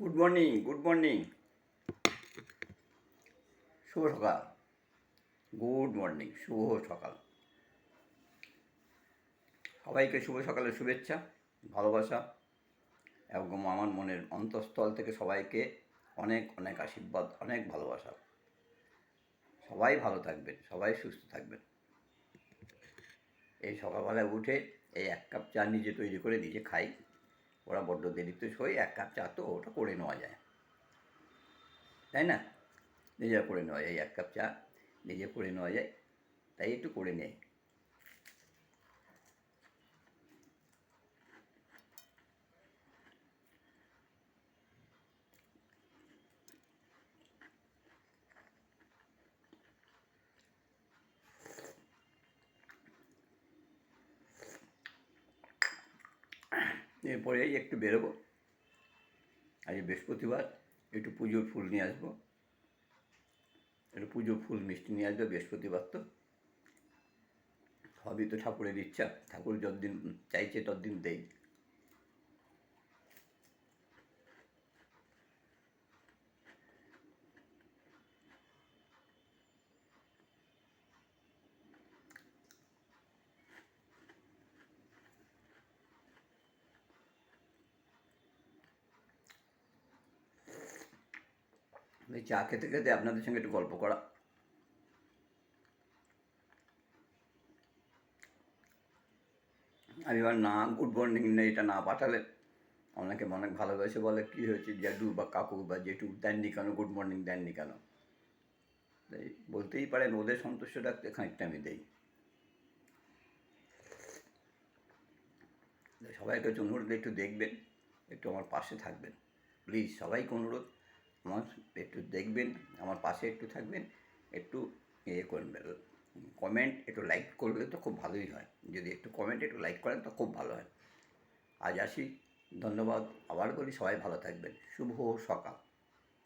Good morning good morning শুভ সকাল। Good morning শুভ সকাল। সবাইকে শুভ সকালের শুভেচ্ছা, ভালোবাসা এবং আমার মনের অন্তঃস্থল থেকে সবাইকে অনেক অনেক আশীর্বাদ, অনেক ভালোবাসা। সবাই ভালো থাকবেন, সবাই সুস্থ থাকবেন। এই সকালবেলায় উঠে এই এক কাপ চা নিজে তৈরি করে নিজে খাই। ওরা বড্ড দেরিতে হয়ে এক কাপ চা তো ওটা করে নেওয়া যায়। তাই না? নিজেরা করে নেওয়া যায় এক কাপ চা নিজে করে নেওয়া যায়, তাই একটু করে নেই এরপরে একটু বেরোবো। আজ বৃহস্পতিবার, একটু পুজোর ফুল নিয়ে আসব। একটু পুজোর ফুল মিষ্টি নিয়ে আসবে বৃহস্পতিবার তো। সবই তো ঠাকুরের ইচ্ছা। ঠাকুর যতদিন চাইছে ততদিন দেই। এই চা খেতে খেতে আপনাদের সঙ্গে একটু গল্প করা। আমি এবার না গুড মর্নিং না, এটা না পাঠালে। অনেকে অনেক ভালোবেসে বলে, কী হয়েছে? জ্যাডু বা কাকু বা জেঠু, দেননি কেন? গুড মর্নিং দেননি কেন? তাই বলতেই পারেন, ওদের সন্তুষ্ট রাখতে খানিকটা আমি দেই। সবাইকে অনুরোধ, একটু দেখবেন, একটু আমার পাশে থাকবেন। প্লিজ সবাইকে অনুরোধ আমার একটু দেখবেন, আমার পাশে একটু থাকবেন, একটু ইয়ে করবেন। কমেন্ট একটু লাইক করলে তো খুব ভালোই হয়। যদি একটু কমেন্ট একটু লাইক করেন তো খুব ভালো হয়। আজ আসি, ধন্যবাদ, আবার বলি, সবাই ভালো থাকবেন। শুভ সকাল।